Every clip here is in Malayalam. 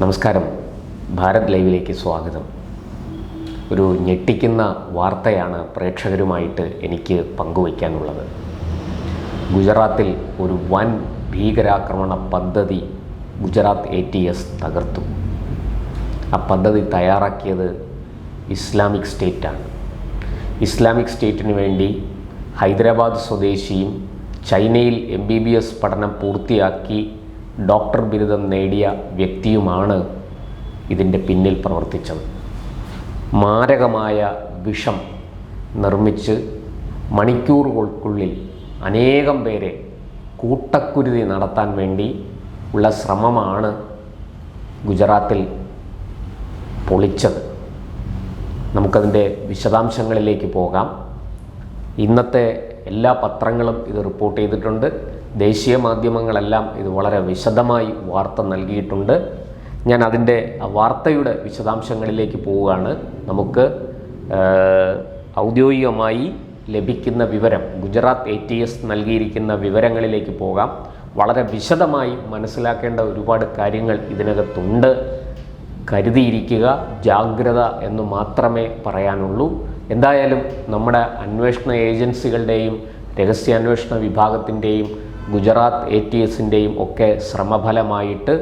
നമസ്കാരം. ഭാരത് ലൈവിലേക്ക് സ്വാഗതം. ഒരു ഞെട്ടിക്കുന്ന വാർത്തയാണ് പ്രേക്ഷകരുമായിട്ട് എനിക്ക് പങ്കുവയ്ക്കാനുള്ളത്. ഗുജറാത്തിൽ ഒരു വൻ ഭീകരാക്രമണ പദ്ധതി ഗുജറാത്ത് എ ടി എസ് തകർത്തു. ആ പദ്ധതി തയ്യാറാക്കിയത് ഇസ്ലാമിക് സ്റ്റേറ്റാണ്. ഇസ്ലാമിക് സ്റ്റേറ്റിന് വേണ്ടി ഹൈദരാബാദ് സ്വദേശിയും ചൈനയിൽ എം ബി ബി എസ് പഠനം പൂർത്തിയാക്കി ഡോക്ടർ ബിരുദം നേടിയ വ്യക്തിയുമാണ് ഇതിന്റെ പിന്നിൽ പ്രവർത്തിച്ചത്. മാരകമായ വിഷം നിർമ്മിച്ച് മണിക്കൂറുകൾക്കുള്ളിൽ അനേകം പേരെ കൂട്ടക്കുരുതി നടത്താൻ വേണ്ടി ഉള്ള ശ്രമമാണ് ഗുജറാത്തിൽ പൊളിച്ചത്. നമുക്കതിന്റെ വിശദാംശങ്ങളിലേക്ക് പോകാം. ഇന്നത്തെ എല്ലാ പത്രങ്ങളും ഇത് റിപ്പോർട്ട് ചെയ്തിട്ടുണ്ട്. ദേശീയ മാധ്യമങ്ങളെല്ലാം ഇത് വളരെ വിശദമായി വാർത്ത നൽകിയിട്ടുണ്ട്. ഞാൻ അതിന്റെ വാർത്തയുടെ വിശദാംശങ്ങളിലേക്ക് പോവുകയാണ്. നമുക്ക് ഔദ്യോഗികമായി ലഭിക്കുന്ന വിവരം ഗുജറാത്ത് എ ടി എസ് നൽകിയിരിക്കുന്ന വിവരങ്ങളിലേക്ക് പോകാം. വളരെ വിശദമായി മനസ്സിലാക്കേണ്ട ഒരുപാട് കാര്യങ്ങൾ ഇതിനകത്തുണ്ട്. കരുതിയിരിക്കുക ജാഗ്രത എന്ന് മാത്രമേ പറയാനുള്ളൂ. എന്തായാലും നമ്മുടെ അന്വേഷണ ഏജൻസികളുടെയും രഹസ്യാന്വേഷണ വിഭാഗത്തിന്റെയും ഗുജറാത്ത് എ ടി എസിന്റെയും ഒക്കെ ശ്രമഫലമായിട്ട്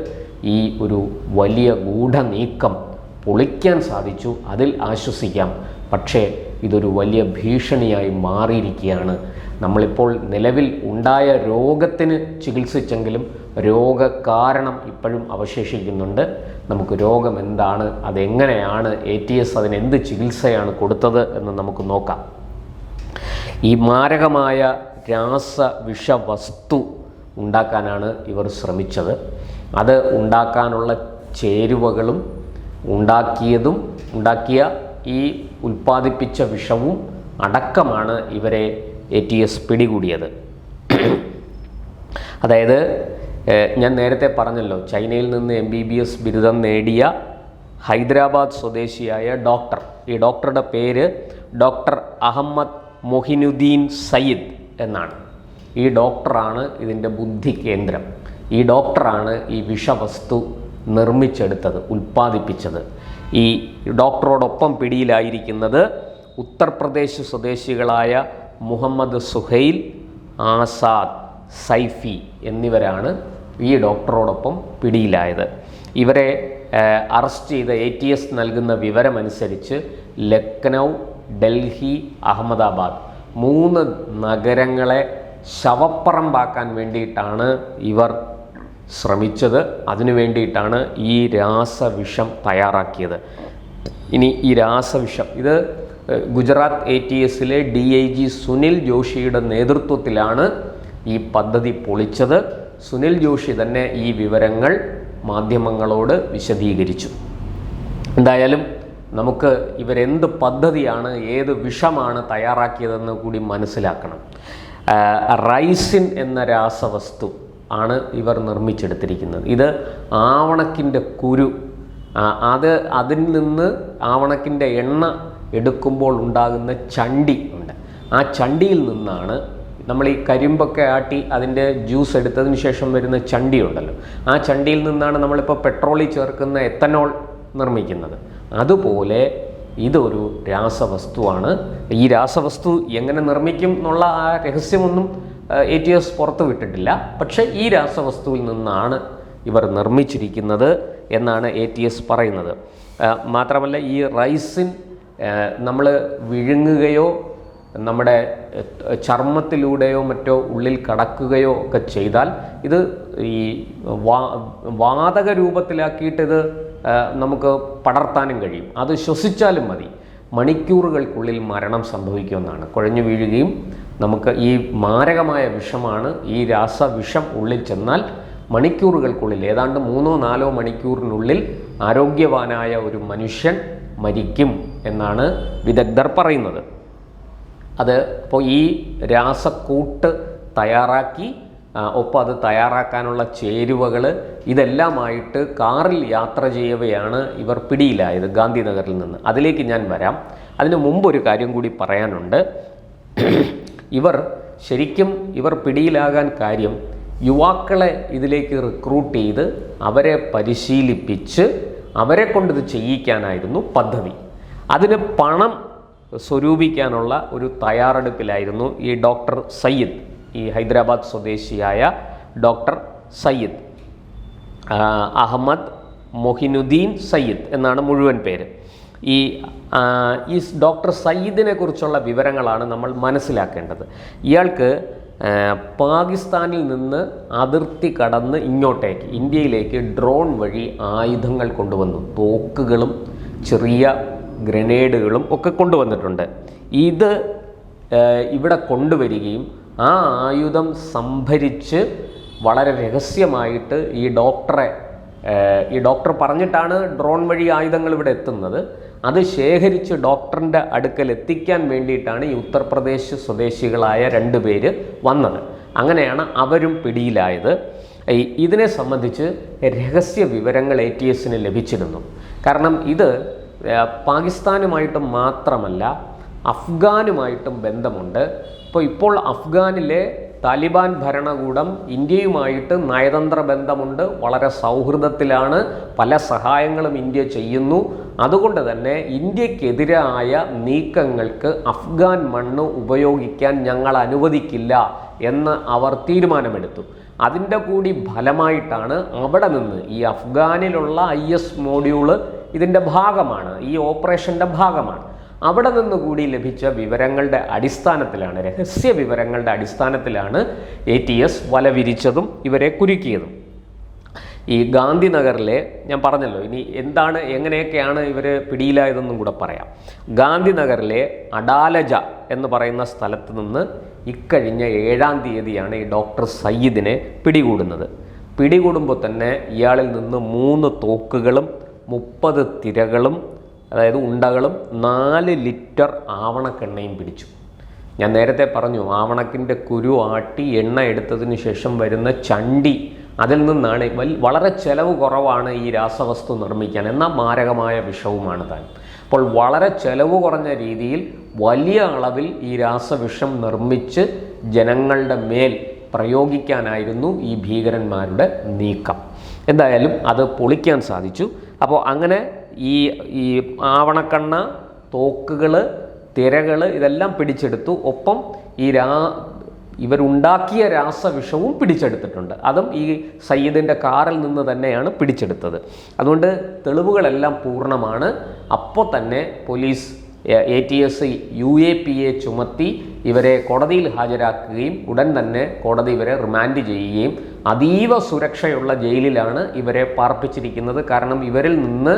ഈ ഒരു വലിയ ഗൂഢനീക്കം പൊളിക്കാൻ സാധിച്ചു. അതിൽ ആശ്വസിക്കാം. പക്ഷേ ഇതൊരു വലിയ ഭീഷണിയായി മാറിയിരിക്കുകയാണ്. നമ്മളിപ്പോൾ നിലവിൽ ഉണ്ടായ രോഗത്തിന് ചികിത്സിച്ചെങ്കിലും രോഗകാരണം ഇപ്പോഴും അവശേഷിക്കുന്നുണ്ട്. നമുക്ക് രോഗം എന്താണ് അതെങ്ങനെയാണ് എ ടി എസ് അതിനെന്ത് ചികിത്സയാണ് കൊടുത്തത് എന്ന് നമുക്ക് നോക്കാം. ഈ മാരകമായ രാസവിഷവസ്തു ഉണ്ടാക്കാനാണ് ഇവർ ശ്രമിച്ചത്. അത് ഉണ്ടാക്കാനുള്ള ചേരുവകളും ഉണ്ടാക്കിയതും ഉണ്ടാക്കിയ ഈ ഉൽപ്പാദിപ്പിച്ച വിഷവും അടക്കമാണ് ഇവരെ എ ടി എസ് പിടികൂടിയത്. അതായത് ഞാൻ നേരത്തെ പറഞ്ഞല്ലോ ചൈനയിൽ നിന്ന് എം ബി ബി എസ് ബിരുദം നേടിയ ഹൈദരാബാദ് സ്വദേശിയായ ഡോക്ടർ. ഈ ഡോക്ടറുടെ പേര് ഡോക്ടർ അഹമ്മദ് മൊഹിനുദ്ദീൻ സയ്യിദ്. എന്നാണ്. ഈ ഡോക്ടറാണ് ഇതിന്റെ ബുദ്ധി കേന്ദ്രം. ഈ ഡോക്ടറാണ് ഈ വിഷവസ്തു നിർമ്മിച്ചെടുത്തത് ഉൽപ്പാദിപ്പിച്ചത്. ഈ ഡോക്ടറോടൊപ്പം പിടിയിലായിരിക്കുന്നത് ഉത്തർപ്രദേശ് സ്വദേശികളായ മുഹമ്മദ് സുഹൈൽ ആസാദ് സൈഫി എന്നിവരാണ് ഈ ഡോക്ടറോടൊപ്പം പിടിയിലായത്. ഇവരെ അറസ്റ്റ് ചെയ്ത എ ടി എസ് നൽകുന്ന വിവരമനുസരിച്ച് ലക്നൗ ഡൽഹി അഹമ്മദാബാദ് മൂന്ന് നഗരങ്ങളെ ശവപ്പറമ്പാക്കാൻ വേണ്ടിയിട്ടാണ് ഇവർ ശ്രമിച്ചത്. അതിനു വേണ്ടിയിട്ടാണ് ഈ രാസവിഷം തയ്യാറാക്കിയത്. ഇനി ഈ രാസവിഷം ഇത് ഗുജറാത്ത് എ ടി എസിലെ ഡി ഐ ജി സുനിൽ ജോഷിയുടെ നേതൃത്വത്തിലാണ് ഈ പദ്ധതി പൊളിച്ചത്. സുനിൽ ജോഷി തന്നെ ഈ വിവരങ്ങൾ മാധ്യമങ്ങളോട് വിശദീകരിച്ചു. എന്തായാലും നമുക്ക് ഇവരെന്ത് പദ്ധതിയാണ് ഏത് വിഷമാണ് തയ്യാറാക്കിയതെന്ന് കൂടി മനസ്സിലാക്കണം. റൈസിൻ എന്ന രാസവസ്തു ആണ് ഇവർ നിർമ്മിച്ചെടുത്തിരിക്കുന്നത്. ഇത് ആവണക്കിന്റെ കുരു അത് അതിൽ നിന്ന് ആവണക്കിന്റെ എണ്ണ എടുക്കുമ്പോൾ ഉണ്ടാകുന്ന ചണ്ടി ഉണ്ട്. ആ ചണ്ടിയിൽ നിന്നാണ് നമ്മൾ ഈ കരിമ്പൊക്കെ ആട്ടി അതിന്റെ ജ്യൂസ് എടുത്തതിന് ശേഷം വരുന്ന ചണ്ടി ഉണ്ടല്ലോ. ആ ചണ്ടിയിൽ നിന്നാണ് നമ്മളിപ്പോൾ പെട്രോളിൽ ചേർക്കുന്ന എത്തനോൾ നിർമ്മിക്കുന്നത്. അതുപോലെ ഇതൊരു രാസവസ്തുവാണ്. ഈ രാസവസ്തു എങ്ങനെ നിർമ്മിക്കും എന്നുള്ള ആ രഹസ്യമൊന്നും എ ടി എസ് പുറത്തു വിട്ടിട്ടില്ല. പക്ഷേ ഈ രാസവസ്തുവിൽ നിന്നാണ് ഇവർ നിർമ്മിച്ചിരിക്കുന്നത് എന്നാണ് എ ടി എസ് പറയുന്നത്. മാത്രമല്ല ഈ റൈസിൻ നമ്മൾ വിഴുങ്ങുകയോ നമ്മുടെ ചർമ്മത്തിലൂടെയോ മറ്റോ ഉള്ളിൽ കടക്കുകയോ ഒക്കെ ചെയ്താൽ ഇത് ഈ വാതക രൂപത്തിലാക്കിയിട്ട് ഇത് നമുക്ക് പടർത്താനും കഴിയും. അത് ശ്വസിച്ചാലും മതി. മണിക്കൂറുകൾക്കുള്ളിൽ മരണം സംഭവിക്കുമെന്നാണ്. കുഴഞ്ഞു വീഴുകയും നമുക്ക് ഈ മാരകമായ വിഷമാണ് ഈ രാസവിഷം ഉള്ളിൽ ചെന്നാൽ മണിക്കൂറുകൾക്കുള്ളിൽ ഏതാണ്ട് മൂന്നോ നാലോ മണിക്കൂറിനുള്ളിൽ ആരോഗ്യവാനായ ഒരു മനുഷ്യൻ മരിക്കും എന്നാണ് വിദഗ്ധർ പറയുന്നത്. അത് അപ്പോൾ ഈ രാസക്കൂട്ട് തയ്യാറാക്കി ഒപ്പം അത് തയ്യാറാക്കാനുള്ള ചേരുവകൾ ഇതെല്ലാമായിട്ട് കാറിൽ യാത്ര ചെയ്യവെയാണ് ഇവർ പിടിയിലായത് ഗാന്ധിനഗറിൽ നിന്ന്. അതിലേക്ക് ഞാൻ വരാം. അതിനു മുമ്പ് ഒരു കാര്യം കൂടി പറയാനുണ്ട്. ഇവർ ശരിക്കും ഇവർ പിടിയിലാകാൻ കാര്യം യുവാക്കളെ ഇതിലേക്ക് റിക്രൂട്ട് ചെയ്ത് അവരെ പരിശീലിപ്പിച്ച് അവരെ കൊണ്ടിത് ചെയ്യിക്കാനായിരുന്നു പദ്ധതി. അതിന് പണം സ്വരൂപിക്കാനുള്ള ഒരു തയ്യാറെടുപ്പിലായിരുന്നു ഈ ഡോക്ടർ സയ്യിദ്. ഈ ഹൈദരാബാദ് സ്വദേശിയായ ഡോക്ടർ സയ്യിദ്. അഹമ്മദ് മൊഹിനുദ്ദീൻ സയ്യിദ് എന്നാണ് മുഴുവൻ പേര്. ഈ ഈ ഡോക്ടർ സയ്യിദിനെ കുറിച്ചുള്ള വിവരങ്ങളാണ് നമ്മൾ മനസ്സിലാക്കേണ്ടത്. ഇയാൾക്ക് പാകിസ്ഥാനിൽ നിന്ന് അതിർത്തി കടന്ന് ഇങ്ങോട്ടേക്ക് ഇന്ത്യയിലേക്ക് ഡ്രോൺ വഴി ആയുധങ്ങൾ കൊണ്ടുവന്നു. തോക്കുകളും ചെറിയ ഗ്രനേഡുകളും ഒക്കെ കൊണ്ടുവന്നിട്ടുണ്ട്. ഇത് ഇവിടെ കൊണ്ടുവരികയും ആ ആയുധം സംഭരിച്ച് വളരെ രഹസ്യമായിട്ട് ഈ ഡോക്ടറെ ഈ ഡോക്ടർ പറഞ്ഞിട്ടാണ് ഡ്രോൺ വഴി ആയുധങ്ങൾ ഇവിടെ എത്തുന്നത്. അത് ശേഖരിച്ച് ഡോക്ടറിന്റെ അടുക്കൽ എത്തിക്കാൻ വേണ്ടിയിട്ടാണ് ഈ ഉത്തർപ്രദേശ് സ്വദേശികളായ രണ്ട് പേര് വന്നത്. അങ്ങനെയാണ് അവരും പിടിയിലായത്. ഇതിനെ സംബന്ധിച്ച് രഹസ്യ വിവരങ്ങൾ എ ടി എസിന് ലഭിച്ചിരുന്നു. കാരണം ഇത് പാകിസ്ഥാനുമായിട്ടും മാത്രമല്ല അഫ്ഗാനുമായിട്ടും ബന്ധമുണ്ട്. ഇപ്പോൾ ഇപ്പോൾ അഫ്ഗാനിലെ താലിബാൻ ഭരണകൂടം ഇന്ത്യയുമായിട്ട് നയതന്ത്ര ബന്ധമുണ്ട്. വളരെ സൗഹൃദത്തിലാണ്. പല സഹായങ്ങളും ഇന്ത്യ ചെയ്യുന്നു. അതുകൊണ്ട് തന്നെ ഇന്ത്യക്കെതിരായ നീക്കങ്ങൾക്ക് അഫ്ഗാൻ മണ്ണ് ഉപയോഗിക്കാൻ ഞങ്ങൾ അനുവദിക്കില്ല എന്ന് അവർ തീരുമാനമെടുത്തു. അതിന്റെ കൂടി ഫലമായിട്ടാണ് അവിടെ നിന്ന് ഈ അഫ്ഗാനിലുള്ള ഐ എസ് മോഡ്യൂൾ ഇതിന്റെ ഭാഗമാണ്. ഈ ഓപ്പറേഷന്റെ ഭാഗമാണ്. അവിടെ നിന്നുകൂടി ലഭിച്ച വിവരങ്ങളുടെ അടിസ്ഥാനത്തിലാണ് രഹസ്യ വിവരങ്ങളുടെ അടിസ്ഥാനത്തിലാണ് എ ടി എസ് വല വിരിച്ചതും ഇവരെ കുരുക്കിയതും. ഈ ഗാന്ധിനഗറിലെ ഞാൻ പറഞ്ഞല്ലോ ഇനി എന്താണ് എങ്ങനെയൊക്കെയാണ് ഇവർ പിടിയിലായതെന്നും കൂടെ പറയാം. ഗാന്ധിനഗറിലെ അഡാലജ എന്ന് പറയുന്ന സ്ഥലത്ത് നിന്ന് ഇക്കഴിഞ്ഞ ഏഴാം തീയതിയാണ് ഈ ഡോക്ടർ സയ്യിദിനെ പിടികൂടുന്നത്. പിടികൂടുമ്പോൾ തന്നെ ഇയാളിൽ നിന്ന് മൂന്ന് തോക്കുകളും മുപ്പത് തിരകളും അതായത് ഉണ്ടകളും നാല് ലിറ്റർ ആവണക്കെണ്ണയും പിടിച്ചു. ഞാൻ നേരത്തെ പറഞ്ഞു ആവണക്കിന്റെ കുരു ആട്ടി എണ്ണ എടുത്തതിന് ശേഷം വരുന്ന ചണ്ടി അതിൽ നിന്നാണ് വളരെ ചെലവ് കുറവാണ് ഈ രാസവസ്തു നിർമ്മിക്കാൻ. എന്നാൽ മാരകമായ വിഷവുമാണ് താൻ. അപ്പോൾ വളരെ ചെലവ് കുറഞ്ഞ രീതിയിൽ വലിയ അളവിൽ ഈ രാസവിഷം നിർമ്മിച്ച് ജനങ്ങളുടെ മേൽ പ്രയോഗിക്കാനായിരുന്നു ഈ ഭീകരന്മാരുടെ നീക്കം. എന്തായാലും അത് പൊളിക്കാൻ സാധിച്ചു. അപ്പോൾ അങ്ങനെ ഈ ഈ ആവണക്കണ്ണ തോക്കുകൾ തിരകൾ ഇതെല്ലാം പിടിച്ചെടുത്തു. ഒപ്പം ഈ രാ ഇവരുണ്ടാക്കിയ രാസവിഷവും പിടിച്ചെടുത്തിട്ടുണ്ട്. അതും ഈ സയ്യിദിന്റെ കാറിൽ നിന്ന് തന്നെയാണ് പിടിച്ചെടുത്തത്. അതുകൊണ്ട് തെളിവുകളെല്ലാം പൂർണമാണ്. അപ്പോൾ തന്നെ police A T S U A P A ചുമത്തി ഇവരെ കോടതിയിൽ ഹാജരാക്കുകയും ഉടൻ തന്നെ കോടതി ഇവരെ റിമാൻഡ് ചെയ്യുകയും അതീവ സുരക്ഷയുള്ള ജയിലിലാണ് ഇവരെ പാർപ്പിച്ചിരിക്കുന്നത്. കാരണം ഇവരിൽ നിന്ന്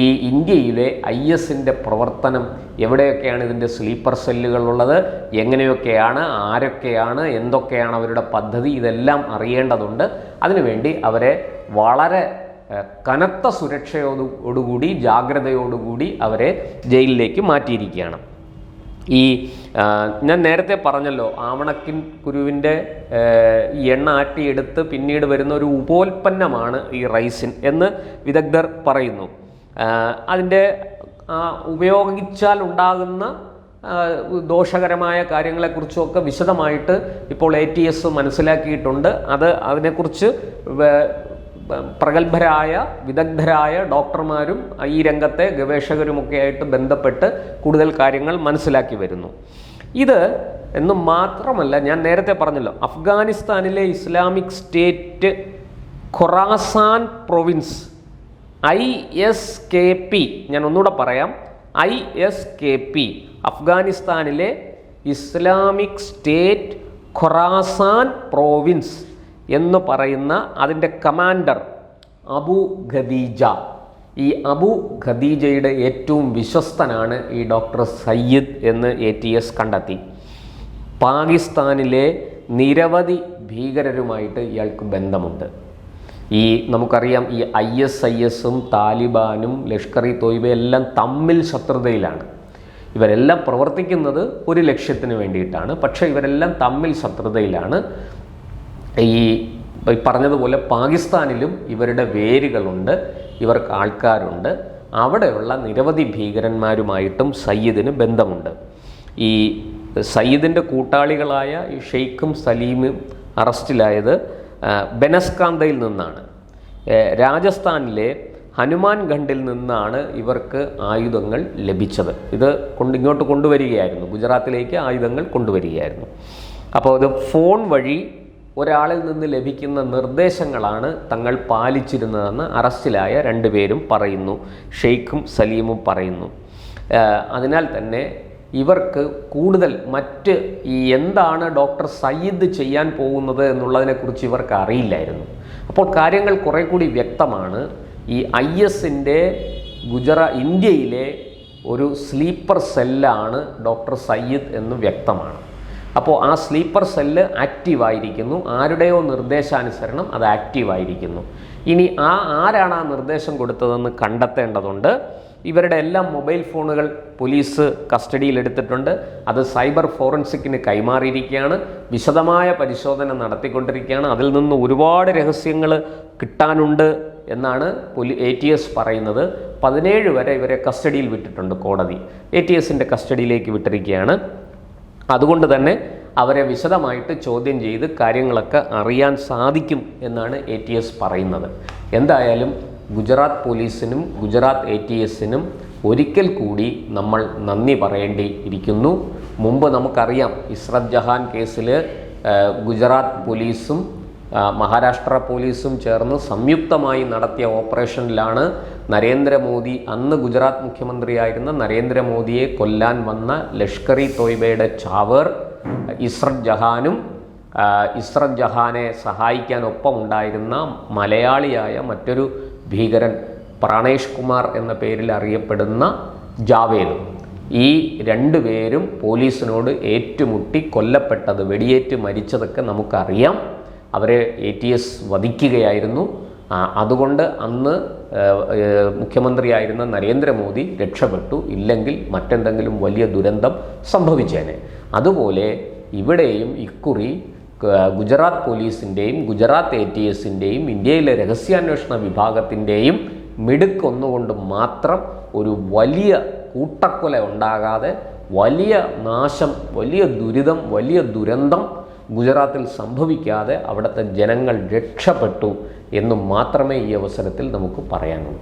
ഈ ഇന്ത്യയിലെ ഐ എസിന്റെ പ്രവർത്തനം എവിടെയൊക്കെയാണ് ഇതിന്റെ സ്ലീപ്പർ സെല്ലുകളുള്ളത് എങ്ങനെയൊക്കെയാണ് ആരൊക്കെയാണ് എന്തൊക്കെയാണ് അവരുടെ പദ്ധതി ഇതെല്ലാം അറിയേണ്ടതുണ്ട്. അതിനുവേണ്ടി അവരെ വളരെ കനത്ത സുരക്ഷയോടുകൂടി ജാഗ്രതയോടുകൂടി അവരെ ജയിലിലേക്ക് മാറ്റിയിരിക്കുകയാണ്. ഈ ഞാൻ നേരത്തെ പറഞ്ഞല്ലോ ആവണക്കിൻ കുരുവിന്റെ എണ്ണ ആട്ടിയെടുത്ത് പിന്നീട് വരുന്ന ഒരു ഉപോൽപ്പന്നമാണ് ഈ റൈസിൻ എന്ന് വിദഗ്ധർ പറയുന്നു. അതിന്റെ ഉപയോഗിച്ചാൽ ഉണ്ടാകുന്ന ദോഷകരമായ കാര്യങ്ങളെക്കുറിച്ചൊക്കെ വിശദമായിട്ട് ഇപ്പോൾ എ ടി എസ് മനസ്സിലാക്കിയിട്ടുണ്ട്. അത് അതിനെക്കുറിച്ച് പ്രഗത്ഭരായ വിദഗ്ധരായ ഡോക്ടർമാരും ഈ രംഗത്തെ ഗവേഷകരുമൊക്കെ ആയിട്ട് ബന്ധപ്പെട്ട് കൂടുതൽ കാര്യങ്ങൾ മനസ്സിലാക്കി വരുന്നു. ഇത് എന്ന് മാത്രമല്ല ഞാൻ നേരത്തെ പറഞ്ഞല്ലോ അഫ്ഗാനിസ്ഥാനിലെ Islamic State Khorasan province I S K P ഞാൻ ഒന്നുകൂടെ പറയാം ഐ എസ് കെ പി അഫ്ഗാനിസ്ഥാനിലെ ഇസ്ലാമിക് സ്റ്റേറ്റ് ഖൊറാസാൻ പ്രോവിൻസ്. എന്ന് പറയുന്ന അതിന്റെ കമാൻഡർ അബു ഖദീജ. ഈ അബു ഖദീജയുടെ ഏറ്റവും വിശ്വസ്തനാണ് ഈ ഡോക്ടർ സയ്യിദ് എന്ന് എ ടി എസ് കണ്ടെത്തി. പാകിസ്ഥാനിലെ നിരവധി ഭീകരരുമായിട്ട് ഇയാൾക്ക് ബന്ധമുണ്ട്. ഈ നമുക്കറിയാം ഈ ഐ എസ് ഐ എസും താലിബാനും ലഷ്കർ ഇ എല്ലാം തമ്മിൽ ശത്രുതയിലാണ്. ഇവരെല്ലാം പ്രവർത്തിക്കുന്നത് ഒരു ലക്ഷ്യത്തിന് വേണ്ടിയിട്ടാണ്. പക്ഷേ ഇവരെല്ലാം തമ്മിൽ ശത്രുതയിലാണ്. ഈ പറഞ്ഞതുപോലെ പാകിസ്ഥാനിലും ഇവരുടെ വേരുകളുണ്ട് ഇവർക്ക് ആൾക്കാരുണ്ട്. അവിടെയുള്ള നിരവധി ഭീകരന്മാരുമായിട്ടും സയ്യിദിന് ബന്ധമുണ്ട്. ഈ സയ്യിദിന്റെ കൂട്ടാളികളായ ഈ ഷെയ്ഖും സലീമും അറസ്റ്റിലായത് ബനസ്കാന്തയിൽ നിന്നാണ്. രാജസ്ഥാനിലെ ഹനുമാൻ ഖണ്ഡിൽ നിന്നാണ് ഇവർക്ക് ആയുധങ്ങൾ ലഭിച്ചത്. ഇത് കൊണ്ട് ഇങ്ങോട്ട് കൊണ്ടുവരികയായിരുന്നു. ഗുജറാത്തിലേക്ക് ആയുധങ്ങൾ കൊണ്ടുവരികയായിരുന്നു. അപ്പോൾ ഇത് ഫോൺ വഴി ഒരാളിൽ നിന്ന് ലഭിക്കുന്ന നിർദ്ദേശങ്ങളാണ് തങ്ങൾ പാലിച്ചിരുന്നതെന്ന് അറസ്റ്റിലായ രണ്ടുപേരും പറയുന്നു. ഷെയ്ഖും സലീമും പറയുന്നു. അതിനാൽ തന്നെ ഇവർക്ക് കൂടുതൽ മറ്റ് ഈ എന്താണ് ഡോക്ടർ സയ്യിദ് ചെയ്യാൻ പോകുന്നത് എന്നുള്ളതിനെക്കുറിച്ച് ഇവർക്ക് അറിയില്ലായിരുന്നു. അപ്പോൾ കാര്യങ്ങൾ കുറേ കൂടി വ്യക്തമാണ്. ഈ ഐ എസിന്റെ ഗുജറാ ഇന്ത്യയിലെ ഒരു സ്ലീപ്പർ സെല്ലാണ് ഡോക്ടർ സയ്യിദ് എന്ന് വ്യക്തമാണ്. അപ്പോൾ ആ സ്ലീപ്പർ സെല്ല് ആക്റ്റീവായിരിക്കുന്നു ആരുടെയോ നിർദ്ദേശാനുസരണം അത് ആക്റ്റീവായിരിക്കുന്നു ഇനി ആ ആരാണ് ആ നിർദ്ദേശം കൊടുത്തതെന്ന് കണ്ടെത്തേണ്ടതുണ്ട്. ഇവരുടെ എല്ലാം മൊബൈൽ ഫോണുകൾ പോലീസ് കസ്റ്റഡിയിൽ എടുത്തിട്ടുണ്ട്. അത് സൈബർ ഫോറൻസിക്കിന് കൈമാറിയിരിക്കുകയാണ്. വിശദമായ പരിശോധന നടത്തിക്കൊണ്ടിരിക്കുകയാണ്. അതിൽ നിന്ന് ഒരുപാട് രഹസ്യങ്ങൾ കിട്ടാനുണ്ട് എന്നാണ് പൊലി എ ടി എസ് പറയുന്നത്. പതിനേഴ് വരെ ഇവരെ കസ്റ്റഡിയിൽ വിട്ടിട്ടുണ്ട് കോടതി. എ ടി എസിന്റെ കസ്റ്റഡിയിലേക്ക് വിട്ടിരിക്കുകയാണ്. അതുകൊണ്ട് തന്നെ അവരെ വിശദമായിട്ട് ചോദ്യം ചെയ്ത് കാര്യങ്ങളൊക്കെ അറിയാൻ സാധിക്കും എന്നാണ് എ ടി എസ് പറയുന്നത്. എന്തായാലും ഗുജറാത്ത് പോലീസിനും ഗുജറാത്ത് എ ടി എസിനും ഒരിക്കൽ കൂടി നമ്മൾ നന്ദി പറയേണ്ടി ഇരിക്കുന്നു മുമ്പ് നമുക്കറിയാം ഇസ്രത് ജഹാൻ കേസിൽ ഗുജറാത്ത് പോലീസും മഹാരാഷ്ട്ര പോലീസും ചേർന്ന് സംയുക്തമായി നടത്തിയ ഓപ്പറേഷനിലാണ് നരേന്ദ്രമോദി അന്ന് ഗുജറാത്ത് മുഖ്യമന്ത്രിയായിരുന്ന നരേന്ദ്രമോദിയെ കൊല്ലാൻ വന്ന ലഷ്കർ ഇ തോയ്ബയുടെ ചാവേർ ഇസ്രത് ജഹാനും ഇസ്രത് ജഹാനെ സഹായിക്കാൻ ഒപ്പം ഉണ്ടായിരുന്ന മലയാളിയായ മറ്റൊരു ഭീകരൻ പ്രാണേഷ് കുമാർ എന്ന പേരിൽ അറിയപ്പെടുന്ന ജാവേദും. ഈ രണ്ടു പേരും പോലീസിനോട് ഏറ്റുമുട്ടി കൊല്ലപ്പെട്ടത് വെടിയേറ്റ് മരിച്ചതൊക്കെ നമുക്കറിയാം. അവരെ എ ടി എസ് വധിക്കുകയായിരുന്നു. അതുകൊണ്ട് അന്ന് മുഖ്യമന്ത്രിയായിരുന്ന നരേന്ദ്രമോദി രക്ഷപ്പെട്ടു. ഇല്ലെങ്കിൽ മറ്റെന്തെങ്കിലും വലിയ ദുരന്തം സംഭവിച്ചേനെ. അതുപോലെ ഇവിടെയും ഇക്കുറി ഗുജറാത്ത് പോലീസിന്റെയും ഗുജറാത്ത് എ ടി എസിന്റെയും ഇന്ത്യയിലെ രഹസ്യാന്വേഷണ വിഭാഗത്തിന്റെയും മിടുക്കൊന്നുകൊണ്ട് മാത്രം ഒരു വലിയ കൂട്ടക്കൊല ഉണ്ടാകാതെ വലിയ നാശം വലിയ ദുരിതം വലിയ ദുരന്തം ഗുജറാത്തിൽ സംഭവിക്കാതെ അവിടുത്തെ ജനങ്ങൾ രക്ഷപ്പെട്ടു എന്ന് മാത്രമേ ഈ അവസരത്തിൽ നമുക്ക് പറയാനുള്ളൂ.